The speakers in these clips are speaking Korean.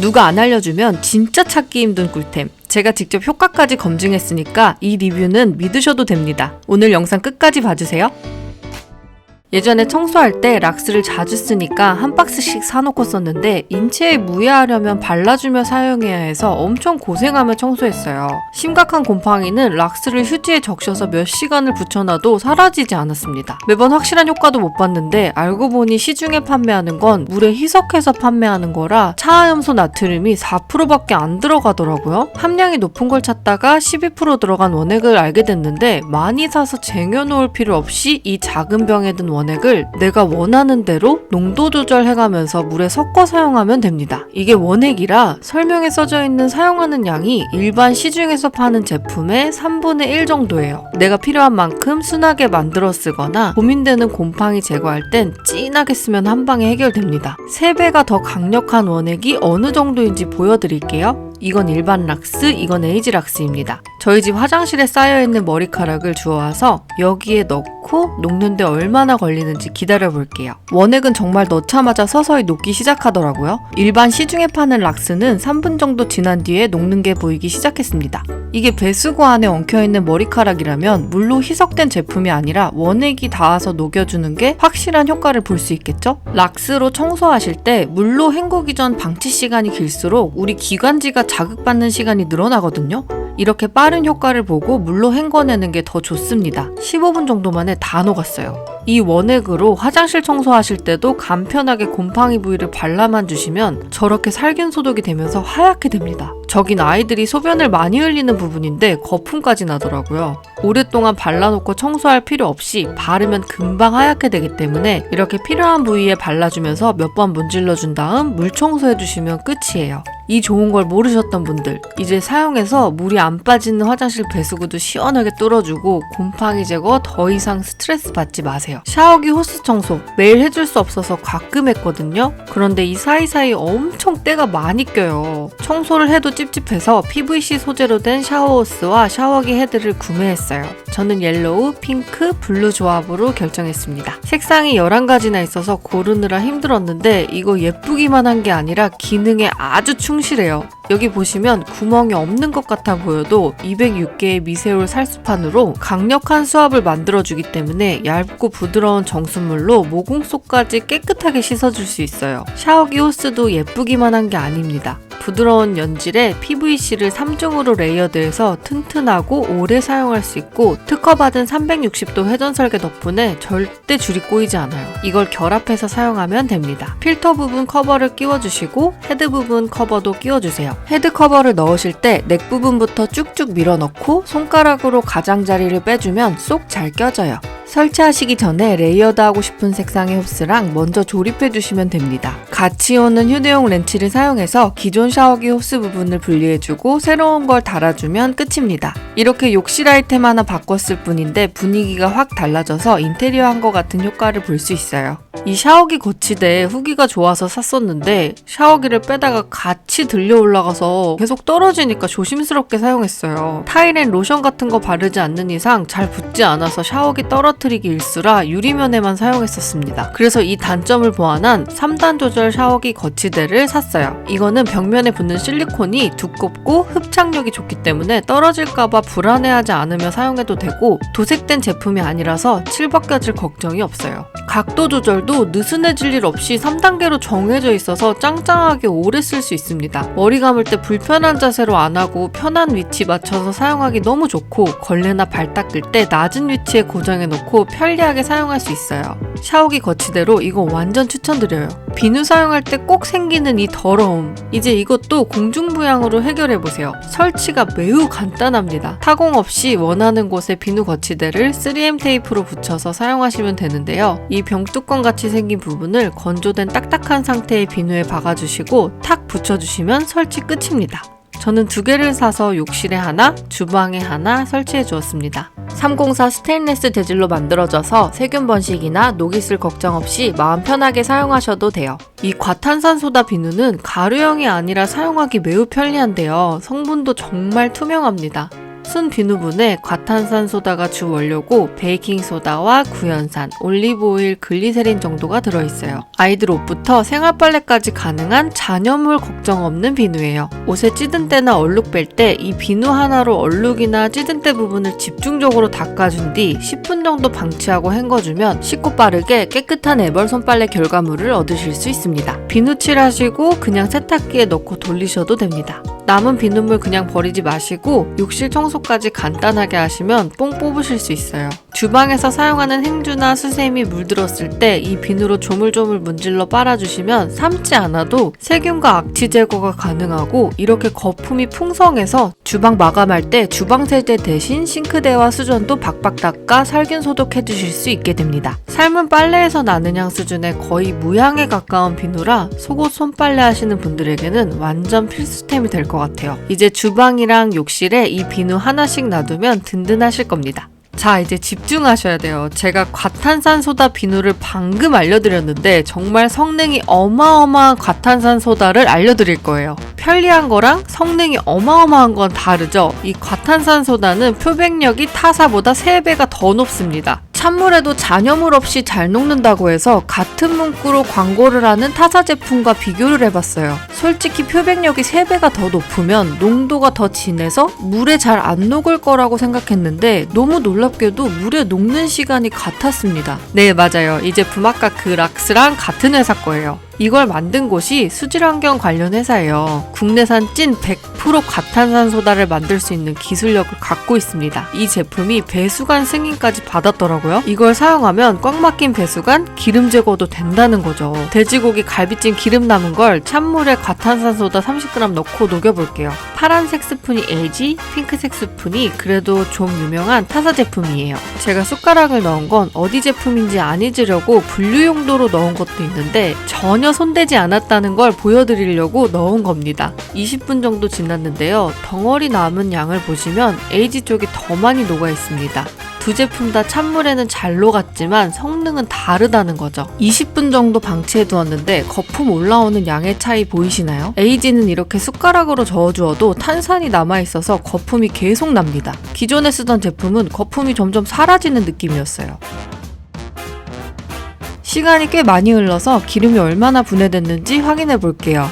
누가 안 알려주면 진짜 찾기 힘든 꿀템. 제가 직접 효과까지 검증했으니까 이 리뷰는 믿으셔도 됩니다. 오늘 영상 끝까지 봐주세요. 예전에 청소할 때 락스를 자주 쓰니까 한 박스씩 사놓고 썼는데 인체에 무해하려면 발라주며 사용해야 해서 엄청 고생하며 청소했어요. 심각한 곰팡이는 락스를 휴지에 적셔서 몇 시간을 붙여놔도 사라지지 않았습니다. 매번 확실한 효과도 못 봤는데 알고 보니 시중에 판매하는 건 물에 희석해서 판매하는 거라 차화염소 나트륨이 4%밖에 안 들어가더라고요. 함량이 높은 걸 찾다가 12% 들어간 원액을 알게 됐는데 많이 사서 쟁여놓을 필요 없이 이 작은 병에 든 원액을 내가 원하는 대로 농도 조절해가면서 물에 섞어 사용하면 됩니다. 이게 원액이라 설명에 써져 있는 사용하는 양이 일반 시중에서 파는 제품의 3분의 1 정도예요. 내가 필요한 만큼 순하게 만들어 쓰거나 고민되는 곰팡이 제거할 땐 진하게 쓰면 한 방에 해결됩니다. 3배가 더 강력한 원액이 어느 정도인지 보여드릴게요. 이건 일반 락스, 이건 에이지 락스입니다. 저희 집 화장실에 쌓여있는 머리카락을 주워와서 여기에 넣고 녹는데 얼마나 걸리는지 기다려 볼게요. 원액은 정말 넣자마자 서서히 녹기 시작하더라고요. 일반 시중에 파는 락스는 3분 정도 지난 뒤에 녹는 게 보이기 시작했습니다. 이게 배수구 안에 엉켜있는 머리카락이라면 물로 희석된 제품이 아니라 원액이 닿아서 녹여주는 게 확실한 효과를 볼 수 있겠죠? 락스로 청소하실 때 물로 헹구기 전 방치 시간이 길수록 우리 기관지가 자극받는 시간이 늘어나거든요. 이렇게 빠른 효과를 보고 물로 헹궈내는 게 더 좋습니다. 15분 정도 만에 다 녹았어요. 이 원액으로 화장실 청소하실 때도 간편하게 곰팡이 부위를 발라만 주시면 저렇게 살균 소독이 되면서 하얗게 됩니다. 저긴 아이들이 소변을 많이 흘리는 부분인데 거품까지 나더라고요. 오랫동안 발라놓고 청소할 필요 없이 바르면 금방 하얗게 되기 때문에 이렇게 필요한 부위에 발라주면서 몇 번 문질러준 다음 물 청소해주시면 끝이에요. 이 좋은 걸 모르셨던 분들 이제 사용해서 물이 안 빠지는 화장실 배수구도 시원하게 뚫어주고 곰팡이 제거 더 이상 스트레스 받지 마세요. 샤워기 호스 청소 매일 해줄 수 없어서 가끔 했거든요. 그런데 이 사이사이 엄청 때가 많이 껴요. 청소를 해도 찝찝해서 PVC 소재로 된 샤워 호스와 샤워기 헤드를 구매했어요. 저는 옐로우, 핑크, 블루 조합으로 결정했습니다. 색상이 11가지나 있어서 고르느라 힘들었는데 이거 예쁘기만 한 게 아니라 기능에 아주 충 실해요. 여기 보시면 구멍이 없는 것 같아 보여도 206개의 미세올 살수판으로 강력한 수압을 만들어주기 때문에 얇고 부드러운 정수물로 모공 속까지 깨끗하게 씻어줄 수 있어요. 샤워기 호스도 예쁘기만 한 게 아닙니다. 부드러운 연질에 PVC를 3중으로 레이어드해서 튼튼하고 오래 사용할 수 있고 특허받은 360도 회전 설계 덕분에 절대 줄이 꼬이지 않아요. 이걸 결합해서 사용하면 됩니다. 필터 부분 커버를 끼워주시고 헤드 부분 커버도 끼워주세요. 헤드 커버를 넣으실 때 넥 부분부터 쭉쭉 밀어 넣고 손가락으로 가장자리를 빼주면 쏙 잘 껴져요. 설치하시기 전에 레이어드 하고 싶은 색상의 홉스랑 먼저 조립해 주시면 됩니다. 같이 오는 휴대용 렌치를 사용해서 기존 샤워기 홉스 부분을 분리해주고 새로운 걸 달아주면 끝입니다. 이렇게 욕실 아이템 하나 바꿨을 뿐인데 분위기가 확 달라져서 인테리어 한 것 같은 효과를 볼 수 있어요. 이 샤워기 거치대 후기가 좋아서 샀었는데 샤워기를 빼다가 같이 들려 올라가서 계속 떨어지니까 조심스럽게 사용했어요. 타일엔 로션 같은 거 바르지 않는 이상 잘 붙지 않아서 샤워기 떨어뜨리기 일수라 유리면에만 사용했었습니다. 그래서 이 단점을 보완한 3단 조절 샤워기 거치대를 샀어요. 이거는 벽면에 붙는 실리콘이 두껍고 흡착력이 좋기 때문에 떨어질까봐 불안해하지 않으며 사용해도 되고 도색된 제품이 아니라서 칠 벗겨질 걱정이 없어요. 각도 조절 도 느슨해질 일 없이 3단계로 정해져 있어서 짱짱하게 오래 쓸 수 있습니다. 머리 감을 때 불편한 자세로 안 하고 편한 위치 맞춰서 사용하기 너무 좋고 걸레나 발 닦을 때 낮은 위치에 고정해 놓고 편리하게 사용할 수 있어요. 샤워기 거치대로 이거 완전 추천드려요. 비누 사용할 때 꼭 생기는 이 더러움. 이제 이것도 공중부양으로 해결해 보세요. 설치가 매우 간단합니다. 타공 없이 원하는 곳에 비누 거치대를 3M 테이프로 붙여서 사용하시면 되는데요. 이 병뚜껑 같이 생긴 부분을 건조된 딱딱한 상태의 비누에 박아주시고 탁 붙여주시면 설치 끝입니다. 저는 두 개를 사서 욕실에 하나, 주방에 하나 설치해 주었습니다. 304 스테인레스 재질로 만들어져서 세균 번식이나 녹 있을 걱정 없이 마음 편하게 사용하셔도 돼요. 이 과탄산소다 비누는 가루형이 아니라 사용하기 매우 편리한데요. 성분도 정말 투명합니다. 순 비누분에 과탄산소다가 주 원료고 베이킹소다와 구연산, 올리브오일, 글리세린 정도가 들어있어요. 아이들 옷부터 생활빨래까지 가능한 잔여물 걱정 없는 비누예요. 옷에 찌든 때나 얼룩 뺄 때 이 비누 하나로 얼룩이나 찌든 때 부분을 집중적으로 닦아준 뒤 10분 정도 방치하고 헹궈주면 쉽고 빠르게 깨끗한 애벌 손빨래 결과물을 얻으실 수 있습니다. 비누 칠하시고 그냥 세탁기에 넣고 돌리셔도 됩니다. 남은 비눗물 그냥 버리지 마시고 욕실 청소까지 간단하게 하시면 뽕 뽑으실 수 있어요. 주방에서 사용하는 행주나 수세미 물들었을 때 이 비누로 조물조물 문질러 빨아주시면 삶지 않아도 세균과 악취 제거가 가능하고 이렇게 거품이 풍성해서 주방 마감할 때 주방 세제 대신 싱크대와 수전도 박박 닦아 살균 소독해 주실 수 있게 됩니다. 삶은 빨래에서 나는 향 수준의 거의 무향에 가까운 비누라 속옷 손빨래 하시는 분들에게는 완전 필수템이 될 것 같아요. 이제 주방이랑 욕실에 이 비누 하나씩 놔두면 든든하실 겁니다. 자, 이제 집중하셔야 돼요. 제가 과탄산소다 비누를 방금 알려드렸는데 정말 성능이 어마어마한 과탄산소다를 알려드릴 거예요. 편리한 거랑 성능이 어마어마한 건 다르죠. 이 과탄산소다는 표백력이 타사보다 3배가 더 높습니다. 찬물에도 잔여물 없이 잘 녹는다고 해서 같은 문구로 광고를 하는 타사 제품과 비교를 해봤어요. 솔직히 표백력이 3배가 더 높으면 농도가 더 진해서 물에 잘 안 녹을 거라고 생각했는데 너무 놀랍게도 물에 녹는 시간이 같았습니다. 네, 맞아요. 이 제품 아까 그 락스랑 같은 회사 거예요. 이걸 만든 곳이 수질환경 관련 회사예요. 국내산 찐 100% 과탄산 소다를 만들 수 있는 기술력을 갖고 있습니다. 이 제품이 배수관 승인까지 받았더라고요. 이걸 사용하면 꽉 막힌 배수관 기름 제거도 된다는 거죠. 돼지고기 갈비찜 기름 남은 걸 찬물에 과탄산 소다 30g 넣고 녹여볼게요. 파란색 스푼이 LG, 핑크색 스푼이 그래도 좀 유명한 타사 제품이에요. 제가 숟가락을 넣은 건 어디 제품인지 안 잊으려고 분류 용도로 넣은 것도 있는데 전혀 손대지 않았다는 걸 보여드리려고 넣은 겁니다. 20분 정도 지났는데요. 덩어리 남은 양을 보시면 LG 쪽이 더 많이 녹아 있습니다. 두 제품 다 찬물에는 잘 녹았지만 성능은 다르다는 거죠. 20분 정도 방치해 두었는데 거품 올라오는 양의 차이 보이시나요? 에이지는 이렇게 숟가락으로 저어주어도 탄산이 남아있어서 거품이 계속 납니다. 기존에 쓰던 제품은 거품이 점점 사라지는 느낌이었어요. 시간이 꽤 많이 흘러서 기름이 얼마나 분해됐는지 확인해 볼게요.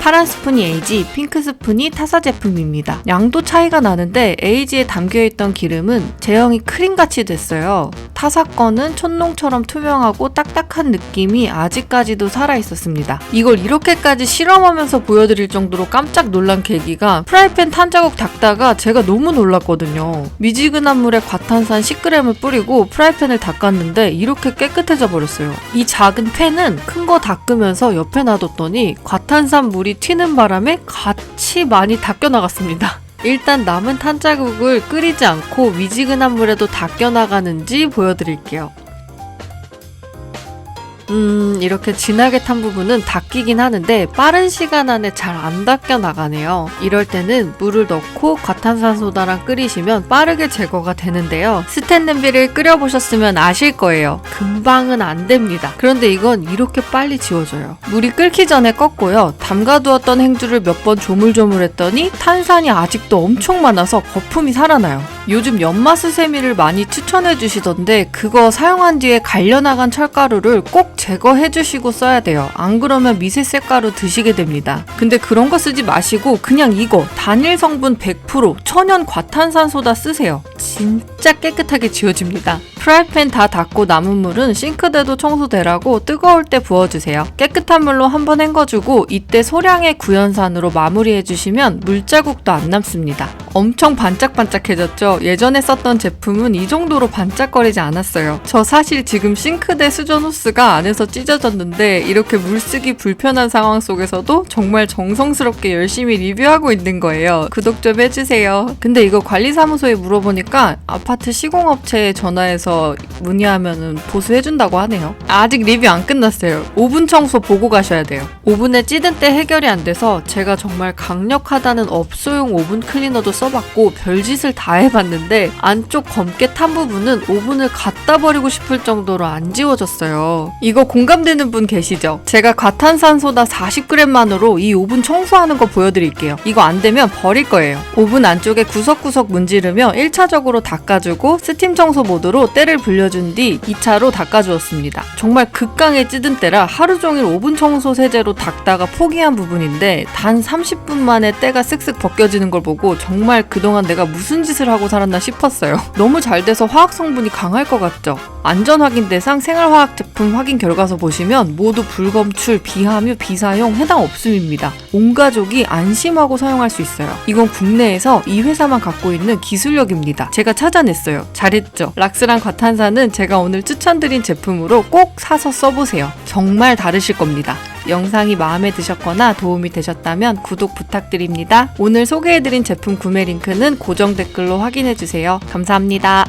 파란 스푼이 에이지, 핑크 스푼이 타사 제품입니다. 양도 차이가 나는데 에이지에 담겨있던 기름은 제형이 크림같이 됐어요. 타사 거는 촛농처럼 투명하고 딱딱한 느낌이 아직까지도 살아있었습니다. 이걸 이렇게까지 실험하면서 보여드릴 정도로 깜짝 놀란 계기가 프라이팬 탄자국 닦다가 제가 너무 놀랐거든요. 미지근한 물에 과탄산 10g을 뿌리고 프라이팬을 닦았는데 이렇게 깨끗해져 버렸어요. 이 작은 팬은 큰 거 닦으면서 옆에 놔뒀더니 과탄산 물이 튀는 바람에 같이 많이 닦여 나갔습니다. 일단 남은 탄자국을 끓이지 않고 미지근한 물에도 닦여 나가는지 보여드릴게요. 음, 이렇게 진하게 탄 부분은 닦이긴 하는데 빠른 시간 안에 잘 안 닦여 나가네요. 이럴 때는 물을 넣고 과탄산소다랑 끓이시면 빠르게 제거가 되는데요. 스텐 냄비를 끓여보셨으면 아실 거예요. 금방은 안 됩니다. 그런데 이건 이렇게 빨리 지워져요. 물이 끓기 전에 껐고요. 담가두었던 행주를 몇 번 조물조물 했더니 탄산이 아직도 엄청 많아서 거품이 살아나요. 요즘 연마수세미를 많이 추천해 주시던데 그거 사용한 뒤에 갈려나간 철가루를 꼭 제거해 주시고 써야 돼요. 안 그러면 미세 색가루 드시게 됩니다. 근데 그런 거 쓰지 마시고 그냥 이거 단일 성분 100% 천연 과탄산소다 쓰세요. 진짜 깨끗하게 지워집니다. 프라이팬 다 닦고 남은 물은 싱크대도 청소되라고 뜨거울 때 부어주세요. 깨끗한 물로 한번 헹궈주고 이때 소량의 구연산으로 마무리해주시면 물자국도 안 남습니다. 엄청 반짝반짝해졌죠? 예전에 썼던 제품은 이 정도로 반짝거리지 않았어요. 저 사실 지금 싱크대 수전 호스가 안에서 찢어졌는데 이렇게 물쓰기 불편한 상황 속에서도 정말 정성스럽게 열심히 리뷰하고 있는 거예요. 구독 좀 해주세요. 근데 이거 관리사무소에 물어보니까 아파트 시공업체에 전화해서 문의하면 보수해준다고 하네요. 아직 리뷰 안 끝났어요. 오븐 청소 보고 가셔야 돼요. 오븐에 찌든 때 해결이 안 돼서 제가 정말 강력하다는 업소용 오븐 클리너도 써봤고 별짓을 다 해봤는데 안쪽 검게 탄 부분은 오븐을 갖다 버리고 싶을 정도로 안 지워졌어요. 이거 공감되는 분 계시죠? 제가 과탄산소다 40g만으로 이 오븐 청소하는 거 보여드릴게요. 이거 안 되면 버릴 거예요. 오븐 안쪽에 구석구석 문지르며 1차적으로 닦아주고 스팀 청소 모드로 때를 불려준 뒤 2차로 닦아주었습니다. 정말 극강의 찌든 때라 하루 종일 오븐 청소 세제로 닦다가 포기한 부분인데 단 30분 만에 때가 쓱쓱 벗겨지는 걸 보고 정말 그동안 내가 무슨 짓을 하고 살았나 싶었어요. 너무 잘 돼서 화학 성분이 강할 것 같죠? 안전 확인 대상 생활화학 제품 확인 결과서 보시면 모두 불검출, 비함유, 비사용 해당 없음입니다. 온 가족이 안심하고 사용할 수 있어요. 이건 국내에서 이 회사만 갖고 있는 기술력입니다. 제가 찾아냈어요. 잘했죠? 락스랑 과탄산은 제가 오늘 추천드린 제품으로 꼭 사서 써보세요. 정말 다르실 겁니다. 영상이 마음에 드셨거나 도움이 되셨다면 구독 부탁드립니다. 오늘 소개해드린 제품 구매 링크는 고정 댓글로 확인해주세요. 감사합니다.